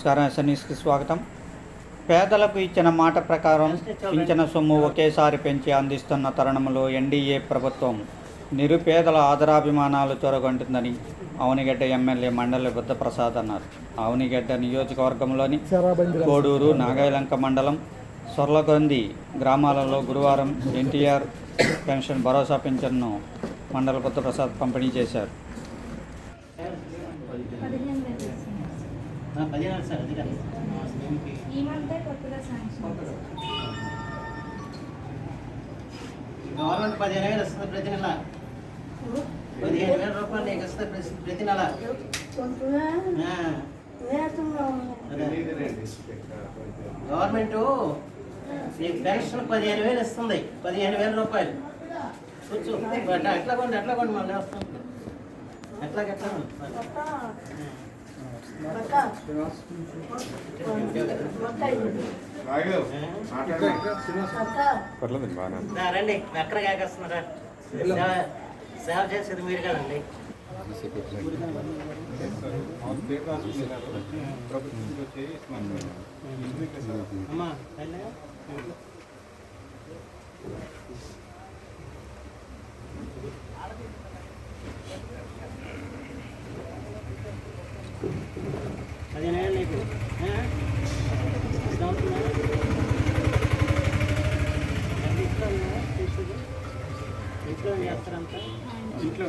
నమస్కారం ఎస్ఎన్ఈస్కి స్వాగతం. పేదలకు ఇచ్చిన మాట ప్రకారం పింఛన సొమ్ము ఒకేసారి పెంచి అందిస్తున్న తరుణంలో ఎన్డీఏ ప్రభుత్వం నిరుపేదల ఆదరాభిమానాలు చొరగొంటుందని అవనిగడ్డ ఎమ్మెల్యే మండలి బుద్ధప్రసాద్ అన్నారు. అవనిగడ్డ నియోజకవర్గంలోని కోడూరు నాగాయలంక మండలం సొర్లగొంది గ్రామాలలో గురువారం ఎన్టీఆర్ పెన్షన్ భరోసా పింఛన్ను మండల బుద్ధప్రసాద్ పంపిణీ చేశారు. పదిహేను సార్ అది కాదు. ఈ మంతే కొత్తగా శాంక్షన్ గవర్నమెంట్ పదిహేను వేలు వస్తుంది ప్రతి నెల. పదిహేను వేల రూపాయలు నీకు వస్తుంది ప్రతి- నెల. గవర్నమెంట్ నీకు పెన్షన్ పదిహేను వేలు ఇస్తుంది పదిహేను వేల రూపాయలు. కూర్చో. అట్లా ఎట్లా కొండి ఎట్లా కొండి మళ్ళీ వస్తుంది. ఎట్లా ఎట్లా పర్లేదు బాగా రండి. ఎక్కడ కాకొస్తున్నారా సేవ సేవ చేసేది మీరు కదండి. అమ్మా వెళ్ళా? నీకు ఇంట్లో ఇంట్లో చేస్తారంతా? ఇంట్లో